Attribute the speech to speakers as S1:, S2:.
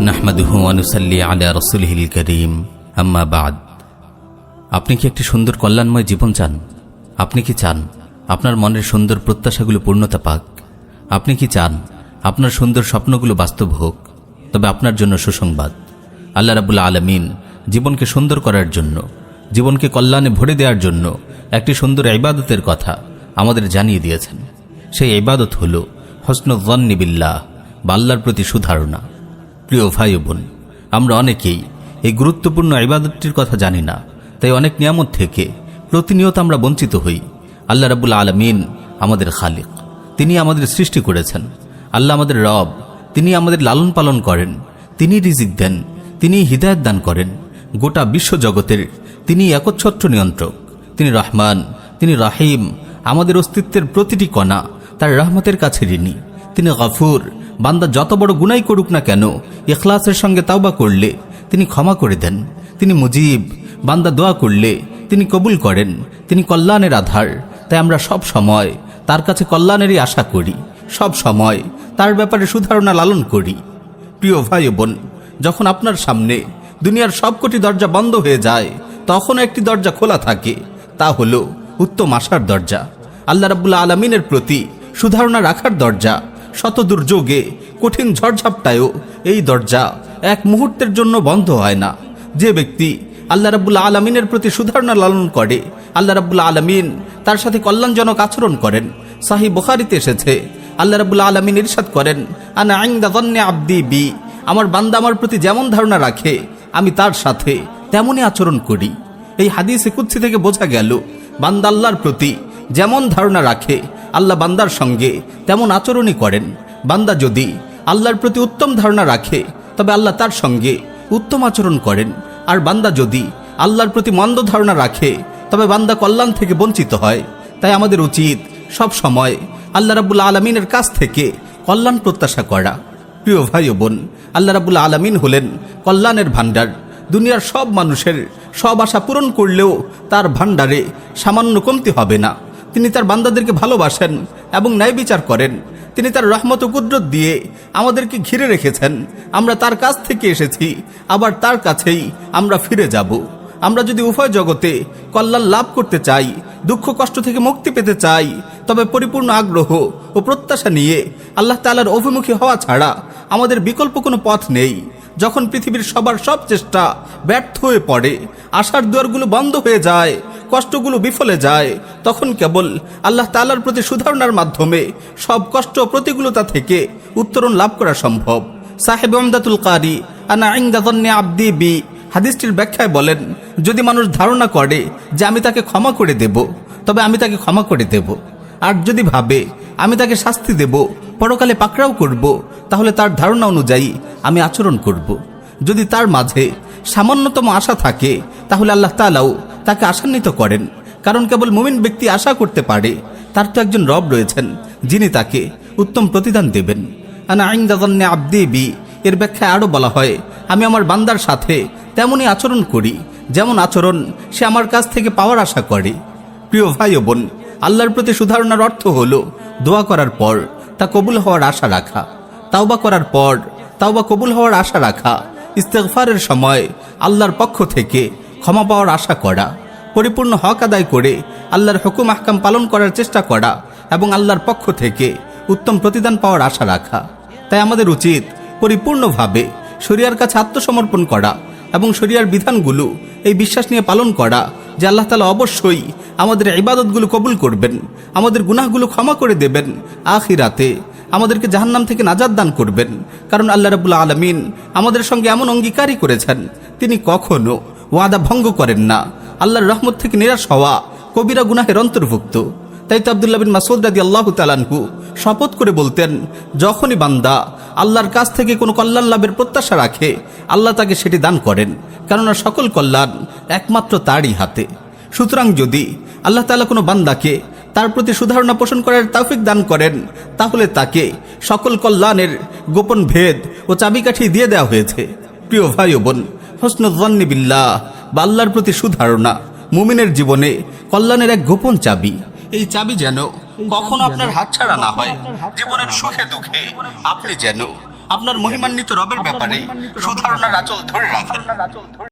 S1: নাহমাদুহু আনুসাল্লি আলা রসুলহিল করিম। আম্মা বাদ। আপনি কি একটি সুন্দর কল্যাণময় জীবন চান? আপনি কি চান আপনার মনের সুন্দর প্রত্যাশাগুলো পূর্ণতা পাক? আপনি কি চান আপনার সুন্দর স্বপ্নগুলো বাস্তব হোক? তবে আপনার জন্য সুসংবাদ। আল্লাহ রাবুল্লা আলমিন জীবনকে সুন্দর করার জন্য, জীবনকে কল্যাণে ভরে দেওয়ার জন্য একটি সুন্দর ইবাদতের কথা আমাদের জানিয়ে দিয়েছেন। সেই ইবাদত হল হসনুজ্জান্নিবিল্লাহ বা আল্লাহর প্রতি সুধারণা। প্রিয় ভাই বোন, আমরা অনেকেই এই গুরুত্বপূর্ণ ইবাদতটির কথা জানি না, তাই অনেক নিয়ামত থেকে প্রতিনিয়ত আমরা বঞ্চিত হই। আল্লাহ রাবুল আলমিন আমাদের খালিক, তিনি আমাদের সৃষ্টি করেছেন। আল্লাহ আমাদের রব, তিনি আমাদের লালন পালন করেন। তিনি রিজিক দেন, তিনি হৃদায়ত দান করেন। গোটা বিশ্বজগতের তিনি একচ্ছত্র নিয়ন্ত্রক। তিনি রহমান, তিনি রাহিম, আমাদের অস্তিত্বের প্রতিটি কণা তার রহমতের কাছে ঋণী। তিনি গফুর বান্দা যত বড় গুনাই করুক না কেন, ইখলাসের সঙ্গে তাওবা করলে তিনি ক্ষমা করে দেন। তিনি মুজিব, বান্দা দোয়া করলে তিনি কবুল করেন। তিনি কল্যাণের আধার। তাই আমরা সব সময় তার কাছে কল্যাণেরই আশা করি। সব সময় তার ব্যাপারে সুধারণা লালন করি। প্রিয় ভাই বোন, যখন আপনার সামনে দুনিয়ার সবকটি দরজা বন্ধ হয়ে যায় তখন একটি দরজা খোলা থাকে। তা হলো উত্তম আশার দরজা। আল্লাহ রাবুল্লা আলমিনের প্রতি সুধারণা রাখার দরজা। শত দুর্যোগে কঠিন ঝড়ঝাপটায়ও এই দরজা এক মুহূর্তের জন্য বন্ধ হয় না। যে ব্যক্তি আল্লাহ রাবুল্লা আলমিনের প্রতি সুধারণা লালন করে, আল্লাহ রাবুল্লা আলমিন তার সাথে কল্যাণজনক আচরণ করেন। সাহি বুখারিতে এসেছে, আল্লাহ রাবুল্লা আলমিন ইরশাদ করেন, আনা আইন্দা দন্নে আব্দি বি, আমার বান্দা আমার প্রতি যেমন ধারণা রাখে, আমি তার সাথে তেমনই আচরণ করি। এই হাদিসে কুৎসি থেকে বোঝা গেল, বান্দা আল্লাহর প্রতি যেমন ধারণা রাখে আল্লাহ বান্দার সঙ্গে তেমন আচরণই করেন। বান্দা যদি আল্লাহর প্রতি উত্তম ধারণা রাখে, তবে আল্লাহ তার সঙ্গে উত্তম আচরণ করেন। আর বান্দা যদি আল্লাহর প্রতি মন্দ ধারণা রাখে, তবে বান্দা কল্যাণ থেকে বঞ্চিত হয়। তাই আমাদের উচিত সব সময় আল্লাহ রাবুল আলমিনের কাছ থেকে কল্যাণ প্রত্যাশা করা। প্রিয় ভাই ও বোন, আল্লাহ রাবুল আলমিন হলেন কল্যাণের ভাণ্ডার। দুনিয়ার সব মানুষের সব আশা পূরণ করলেও তার ভাণ্ডারে সামান্য কমতি হবে না। তিনি তার বান্দাদেরকে ভালোবাসেন এবং ন্যায় বিচার করেন। তিনি তার রহমত কুদরত দিয়ে আমাদেরকে ঘিরে রেখেছেন। আমরা তার কাছ থেকে এসেছি, আবার তার কাছেই আমরা ফিরে যাব। আমরা যদি উভয় জগতে কল্যাণ লাভ করতে চাই, দুঃখ কষ্ট থেকে মুক্তি পেতে চাই, তবে পরিপূর্ণ আগ্রহ ও প্রত্যাশা নিয়ে আল্লাহ তালার অভিমুখী হওয়া ছাড়া আমাদের বিকল্প কোনো পথ নেই। যখন পৃথিবীর সবার সব চেষ্টা ব্যর্থ হয়ে পড়ে, আশার দুয়ারগুলো বন্ধ হয়ে যায় কষ্টগুলো বিফলে যায়, তখন কেবল আল্লাহ তালার প্রতি সুধারণার মাধ্যমে সব কষ্ট প্রতিকূলতা থেকে উত্তরণ লাভ করা সম্ভব। সাহেব আমদাতুল কারি, আনা আইন্দাদন্নে আব্দি বি, হাদিসটির ব্যাখ্যায় বলেন, যদি মানুষ ধারণা করে যে আমি তাকে ক্ষমা করে দেব, তবে আমি তাকে ক্ষমা করে দেব। আর যদি ভাবে, আমি তাকে শাস্তি দেব, পরকালে পাকড়াও করব, তাহলে তার ধারণা অনুযায়ী আমি আচরণ করব। যদি তার মাঝে সামান্যতম আশা থাকে, তাহলে আল্লাহ তালাও তাকে আশান্বিত করেন, কারণ কেবল মুমিন ব্যক্তি আশা করতে পারে, তার তো একজন রব রয়েছেন, যিনি তাকে উত্তম প্রতিদান দেবেন। আনা আব্দি বি, এর ব্যাখ্যায় আরও বলা হয়, আমি আমার বান্দার সাথে তেমনই আচরণ করি, যেমন আচরণ সে আমার কাছ থেকে পাওয়ার আশা করে। প্রিয় ভাই ও বোন, আল্লাহর প্রতি সুধারণার অর্থ হল দোয়া করার পর তা কবুল হওয়ার আশা রাখা, তাওবা করার পর তাওবা কবুল হওয়ার আশা রাখা, ইস্তেগফারের সময় আল্লাহর পক্ষ থেকে ক্ষমা পাওয়ার আশা করা, পরিপূর্ণ হক আদায় করে আল্লাহর হুকুম আহকাম পালন করার চেষ্টা করা এবং আল্লাহর পক্ষ থেকে উত্তম প্রতিদান পাওয়ার আশা রাখা। তাই আমাদের উচিত পরিপূর্ণভাবে শরিয়ার কাছে আত্মসমর্পণ করা এবং শরিয়ার বিধানগুলো এই বিশ্বাস নিয়ে পালন করা যে আল্লাহ তালা অবশ্যই আমাদের ইবাদতগুলো কবুল করবেন, আমাদের গুনাহগুলো ক্ষমা করে দেবেন, আখিরাতে আমাদেরকে জাহান্নাম থেকে নাজাদ দান করবেন। কারণ আল্লাহ রাবুল্লা আলমিন আমাদের সঙ্গে এমন অঙ্গীকারই করেছেন, তিনি কখনো ওয়াদা ভঙ্গ করেন না। আল্লাহর রহমত থেকে নিরাশ হওয়া কবিরা গুনাহের অন্তর্ভুক্ত। তাই তো আবদুল্লাহ বিন মাসুদ রাদি আল্লাহ তালানহু শপথ করে বলতেন, যখনই বান্দা আল্লাহর কাছ থেকে কোনো কল্যাণ লাভের প্রত্যাশা রাখে, আল্লাহ তাকে সেটি দান করেন, কেননা সকল কল্যাণ একমাত্র তারই হাতে। সুতরাং যদি আল্লাহ তালা কোনো বান্দাকে তার প্রতি সুধারণা পোষণ করার তাফিক দান করেন, তাহলে তাকে সকল কল্যাণের গোপন ভেদ ও চাবিকাঠি দিয়ে দেওয়া হয়েছে। প্রিয় ভাই ও হসনুদ্দিল্লাহ বা আল্লাহর প্রতি সুধারণা, মুমিনের জীবনে কল্যাণের এক গোপন চাবি। এই চাবি যেন কখনো আপনার হাত ছাড়া না হয়, জীবনের সুখে দুঃখে। আপনি যেন আপনার মহিমান্বিত রবের ব্যাপারে সুধারণার আচল ধরে রাখেন।